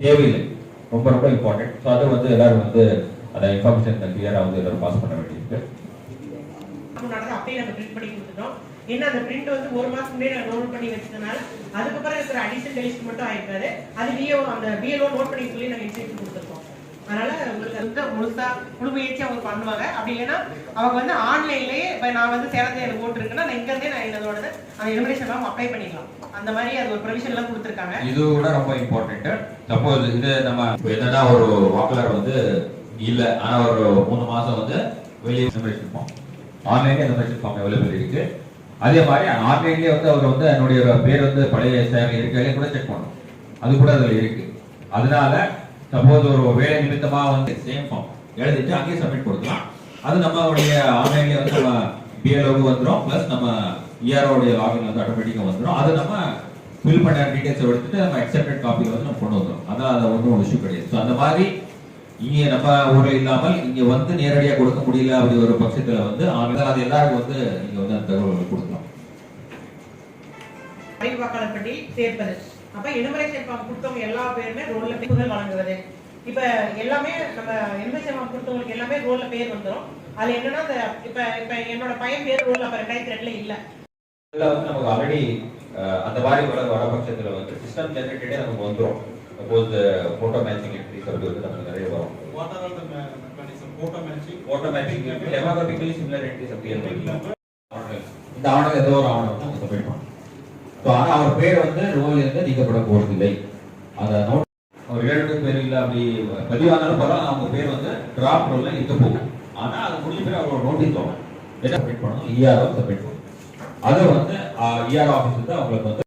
தேவையில்லை. ரொம்ப ரொம்ப இம்பார்ட்டன்ட் ஸோ அது வந்து எல்லாரும் வந்து அந்த இன்ஃபர்மேஷன் கிளியராக வந்து எல்லாரும் பாஸ் பண்ண வேண்டியிருக்கு. முன்னாடி அப்பயே பிரிண்ட் பண்ணி கொடுத்துட்டோம். என்ன அந்த பிரிண்ட் வந்து ஒரு மாசம் முன்னாடி நாங்கள் நோட் பண்ணி வச்சதுனால அதுக்கப்புறம் இருக்கிற அடிஷன் டெலிஸ்ட் மட்டும் ஆயிருக்காது. அது பிஓ அந்த பிஎல்ஓ நோட் பண்ணி சொல்லி நாங்கள் இன்ஸ்ட்ரக்ஷன் கொடுத்துருக்கோம் அதனால உங்களுக்கு வந்து முழுசா முழு முயற்சி அவங்க பண்ணுவாங்க. அப்படி இல்லைன்னா அவங்க வந்து ஆன்லைன்லயே இப்போ நான் வந்து சேலத்துல எனக்கு ஓட்டு இருக்குன்னா நான் இங்க இருந்தே நான் என்னோட அந்த எலிமினேஷன் எல்லாம் அப்ளை பண்ணிக்கலாம். அந்த மாதிரி அது ஒரு ப்ரொவிஷன் எல்லாம் கொடுத்துருக்காங்க. இது கூட ரொம்ப இம்பார்ட்டன்ட் சப்போஸ் இது நம்ம என்னன்னா ஒரு வாக்காளர் வந்து இல்ல ஆனா ஒரு மூணு மாசம் வந்து வெளியே எலிமினேஷன் ஃபார்ம் ஆன்லைன்ல எலிமினேஷன் ஃபார்ம் அவைலபிள் இருக்கு. அதே மாதிரி ஆன்லைன்லயே வந்து அவர் வந்து என்னுடைய பேர் வந்து பழைய சேவை இருக்கையிலே கூட செக் பண்ணணும் அது கூட அதுல இருக்கு. அதனால சப்போஸ் ஒரு வேலை நிமித்தமாக வந்து சேம் ஃபார்ம் எழுதிட்டு அங்கேயே சப்மிட் கொடுக்கலாம். அது நம்மளுடைய ஆன்லைன்ல வந்து நம்ம பிஎல்ஓக்கு வந்துடும் ப்ளஸ் நம்ம இஆர்ஓடைய லாகின் வந்து ஆட்டோமேட்டிக்காக வந்துடும் அது நம்ம ஃபில் பண்ண டீடைல்ஸ் எடுத்துட்டு நம்ம அக்செப்டட் காப்பியில் வந்து நம்ம கொண்டு வந்துடும் அதான் அது ஒன்றும் இஷ்யூ கிடையாது. ஸோ அந்த மாதிரி இங்கே நம்ம ஊரில் இல்லாமல் இங்கே வந்து நேரடியாக கொடுக்க முடியல அப்படி ஒரு பட்சத்துல வந்து ஆனால் அது எல்லாருக்கும் வந்து நீங்கள் வந்து அந்த தகவல்கள் கொடுக்கலாம். அறிவு சேர்ப்பது. அப்ப எனுமரேஷன் ஃபார்ம் கொடுத்தவங்க எல்லா பேருமே ரோல்ல பேர்கள் வழங்குவது. இப்ப எல்லாமே நம்ம எனுமரேஷன் ஃபார்ம் கொடுத்தவங்களுக்கு எல்லாமே ரோல்ல பேர் வந்துரும். அதுல என்னன்னா அந்த இப்ப இப்ப என்னோட பையன் பேர் ரோல்ல அப்ப ரெண்டாயிரத்தி ரெண்டுல இல்ல. இதுல வந்து நமக்கு ஆல்ரெடி அந்த மாதிரி வர வர பட்சத்துல வந்து சிஸ்டம் ஜெனரேட்டடே நமக்கு வந்துரும். சப்போஸ் போட்டோ மேட்சிங் என்ட்ரிஸ் அப்படி வந்து நமக்கு நிறைய வரும்? Photo matching? Photo matching demographically similar entries அப்படி இருக்கு இந்த ஆவணம் ஏதோ ஒரு ஆவணம் வந்து சப்மிட் பண்ணணும் ஸோ ஆனால் அவர் பேர் வந்து ரோல் இருந்து நீக்கப்பட போவதில்லை அந்த நோட் அவர் ஏழு பேர் இல்லை அப்படி பதிவானாலும் பரவாயில்ல அவங்க பேர் வந்து டிராப் ரோல்ல இருக்க போகும். ஆனால் அது முடிஞ்ச பேர் அவரோட நோட்டீஸ் வரும் என்ன சப்மிட் பண்ணணும்? இஆர்ஓ சப்மிட் பண்ணணும். அதை வந்து இஆர் ஆஃபீஸ் வந்து அவங்களுக்கு வந்து